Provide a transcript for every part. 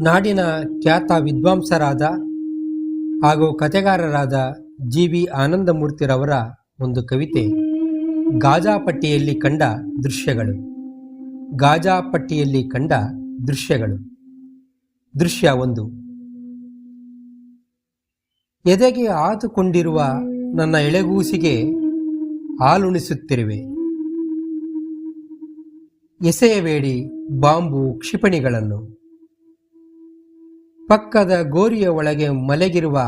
ನಾಡಿನ ಖ್ಯಾತ ವಿದ್ವಾಂಸರಾದ ಹಾಗೂ ಕಥೆಗಾರರಾದ ಜಿ ವಿ ಆನಂದಮೂರ್ತಿರವರ ಒಂದು ಕವಿತೆ, ಗಾಜಾಪಟ್ಟಿಯಲ್ಲಿ ಕಂಡ ದೃಶ್ಯಗಳು. ಗಾಜಾಪಟ್ಟಿಯಲ್ಲಿ ಕಂಡ ದೃಶ್ಯಗಳು. ದೃಶ್ಯ ಒಂದು. ಎದೆಗೆ ಆತುಕೊಂಡಿರುವ ನನ್ನ ಎಳೆಗೂಸಿಗೆ ಹಾಲುಣಿಸುತ್ತಿರುವೆ. ಎಸೆಯಬೇಡಿ ಬಾಂಬು ಕ್ಷಿಪಣಿಗಳನ್ನು. ಪಕ್ಕದ ಗೋರಿಯ ಒಳಗೆ ಮಲಗಿರುವ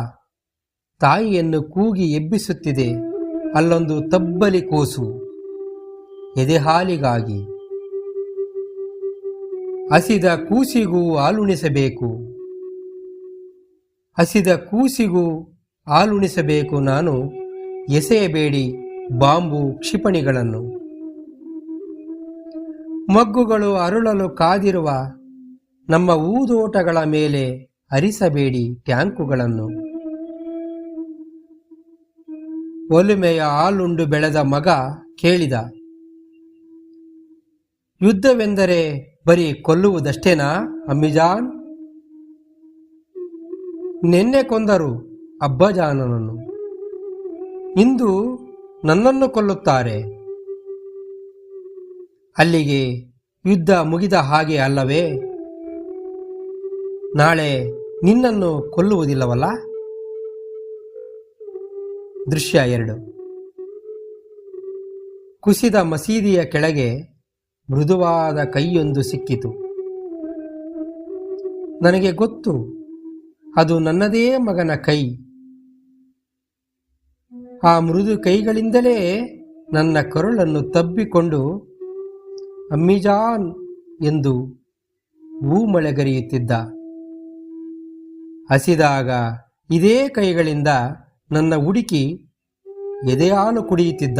ತಾಯಿಯನ್ನು ಕೂಗಿ ಎಬ್ಬಿಸುತ್ತಿದೆ. ಅಲ್ಲೊಂದು ತಬ್ಬಲಿ ಕೂಸು. ಎದೆಹಾಲಿಗಾಗಿ. ಹಸಿದ ಕೂಸಿಗೂ ಹಾಲುಣಿಸಬೇಕು ಹಸಿದ ಕೂಸಿಗೂ ಹಾಲುಣಿಸಬೇಕು ನಾನು. ಎಸೆಯಬೇಡಿ ಬಾಂಬು ಕ್ಷಿಪಣಿಗಳನ್ನು. ಮಗ್ಗುಗಳು ಅರುಳಲು ಕಾದಿರುವ ನಮ್ಮ ಊದೋಟಗಳ ಮೇಲೆ ಹರಿಸಬೇಡಿ ಟ್ಯಾಂಕುಗಳನ್ನು. ಒಲುಮೆಯ ಹಾಲುಂಡು ಬೆಳೆದ ಮಗ ಕೇಳಿದ, ಯುದ್ಧವೆಂದರೆ ಬರೀ ಕೊಲ್ಲುವುದಷ್ಟೇನಾ ಅಮ್ಮಿಜಾನ್? ನಿನ್ನೆ ಕೊಂದರು ಅಬ್ಬಜಾನನನ್ನು. ಇಂದು ನನ್ನನ್ನು ಕೊಲ್ಲುತ್ತಾರೆ. ಅಲ್ಲಿಗೆ ಯುದ್ಧ ಮುಗಿದ ಹಾಗೆ ಅಲ್ಲವೇ? ನಾಳೆ ನಿನ್ನನ್ನು ಕೊಲ್ಲುವುದಿಲ್ಲವಲ್ಲ? ದೃಶ್ಯ ಎರಡು. ಕುಸಿದ ಮಸೀದಿಯ ಕೆಳಗೆ ಮೃದುವಾದ ಕೈಯೊಂದು ಸಿಕ್ಕಿತು. ನನಗೆ ಗೊತ್ತು, ಅದು ನನ್ನದೇ ಮಗನ ಕೈ. ಆ ಮೃದು ಕೈಗಳಿಂದಲೇ ನನ್ನ ಕರುಳನ್ನು ತಬ್ಬಿಕೊಂಡು ಅಮ್ಮಿಜಾನ್ ಎಂದು ಹೂ ಮಳೆಗರೆಯುತ್ತಿದ್ದ ಹಸಿದಾಗ ಇದೇ ಕೈಗಳಿಂದ ನನ್ನ ಹುಡುಕಿ ಎದೆಯಾಲು ಕುಡಿಯುತ್ತಿದ್ದ.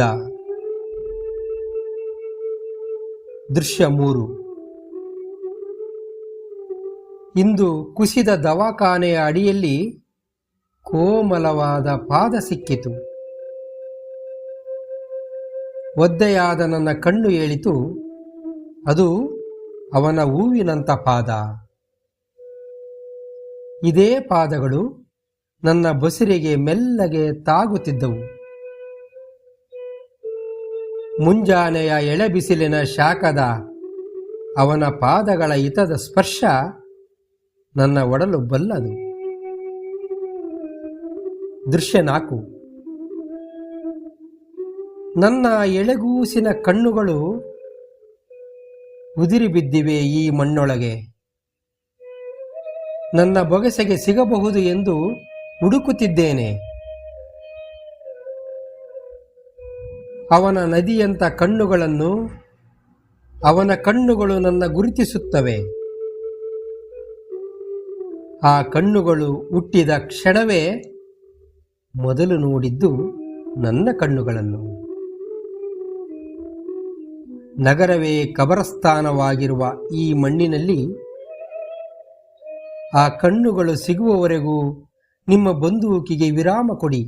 ದೃಶ್ಯ ಮೂರು. ಇಂದು ಕುಸಿದ ದವಾಖಾನೆಯ ಅಡಿಯಲ್ಲಿ ಕೋಮಲವಾದ ಪಾದ ಸಿಕ್ಕಿತು. ಒದ್ದೆಯಾದ ನನ್ನ ಕಣ್ಣು ಹೇಳಿತು ಅದು ಅವನ ಹೂವಿನಂಥ ಪಾದ. ಇದೇ ಪಾದಗಳು ನನ್ನ ಬಸಿರಿಗೆ ಮೆಲ್ಲಗೆ ತಾಗುತ್ತಿದ್ದವು. ಮುಂಜಾನೆಯ ಎಳೆಬಿಸಿಲಿನ ಶಾಖದ ಅವನ ಪಾದಗಳ ಹಿತದ ಸ್ಪರ್ಶ ನನ್ನ ಒಡಲು ಬಲ್ಲದು. ದೃಶ್ಯ ನಾಕು ನನ್ನ ಎಳೆಗೂಸಿನ ಕಣ್ಣುಗಳು ಉದಿರಿ ಬಿದ್ದಿವೆ ಈ ಮಣ್ಣೊಳಗೆ. ನನ್ನ ಬೊಗಸೆಗೆ ಸಿಗಬಹುದು ಎಂದು ಹುಡುಕುತ್ತಿದ್ದೇನೆ. ಅವನ ನದಿಯಂತ ಕಣ್ಣುಗಳನ್ನು, ಅವನ ಕಣ್ಣುಗಳು ನನ್ನ ಗುರುತಿಸುತ್ತವೆ. ಆ ಕಣ್ಣುಗಳು ಹುಟ್ಟಿದ ಕ್ಷಣವೇ ಮೊದಲು ನೋಡಿದ್ದು ನನ್ನ ಕಣ್ಣುಗಳನ್ನು. ನಗರವೇ ಕಬರಸ್ಥಾನವಾಗಿರುವ ಈ ಮಣ್ಣಿನಲ್ಲಿ ಆ ಕಣ್ಣುಗಳು ಸಿಗುವವರೆಗೂ ನಿಮ್ಮ ಬಂದೂಕಿಗೆ ವಿರಾಮ ಕೊಡಿ.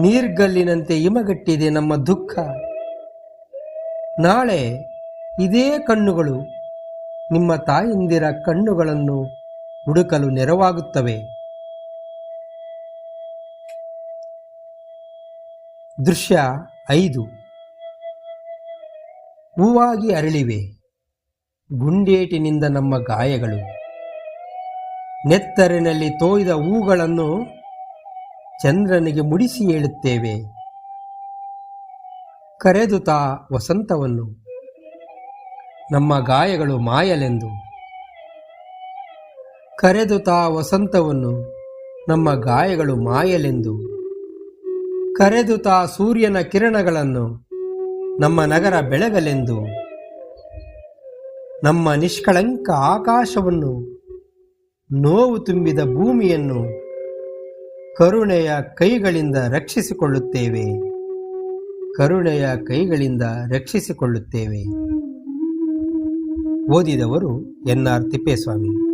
ನೀರ್ಗಲ್ಲಿನಂತೆ ಇಮಗಟ್ಟಿದೆ ನಮ್ಮ ದುಃಖ. ನಾಳೆ ಇದೇ ಕಣ್ಣುಗಳು ನಿಮ್ಮ ತಾಯಂದಿರ ಕಣ್ಣುಗಳನ್ನು ಹುಡುಕಲು ನೆರವಾಗುತ್ತವೆ. ದೃಶ್ಯ ಐದು. ಹೂವಾಗಿ ಅರಳಿವೆ. ಗುಂಡೇಟಿನಿಂದ ನಮ್ಮ ಗಾಯಗಳು. ನೆತ್ತರಿನಲ್ಲಿ ತೋಯ್ದ ಹೂಗಳನ್ನು ಚಂದ್ರನಿಗೆ ಮುಡಿಸಿ ಹೇಳುತ್ತೇವೆ. ಕರೆದುತಾ ವಸಂತವನ್ನು. ನಮ್ಮ ಗಾಯಗಳು ಮಾಯಲೆಂದು. ಕರೆದುತಾ ವಸಂತವನ್ನು. ನಮ್ಮ ಗಾಯಗಳು ಮಾಯಲೆಂದು. ಕರೆದುತಾ ಸೂರ್ಯನ ಕಿರಣಗಳನ್ನು. ನಮ್ಮ ನಗರ ಬೆಳಗಲೆಂದು. ನಮ್ಮ ನಿಷ್ಕಳಂಕ ಆಕಾಶವನ್ನು, ನೋವು ತುಂಬಿದ ಭೂಮಿಯನ್ನು ಕರುಣೆಯ ಕೈಗಳಿಂದ ರಕ್ಷಿಸಿಕೊಳ್ಳುತ್ತೇವೆ. ಕರುಣೆಯ ಕೈಗಳಿಂದ ರಕ್ಷಿಸಿಕೊಳ್ಳುತ್ತೇವೆ. ಓದಿದವರು ಎನ್ ಆರ್ ತಿಪ್ಪೇಸ್ವಾಮಿ.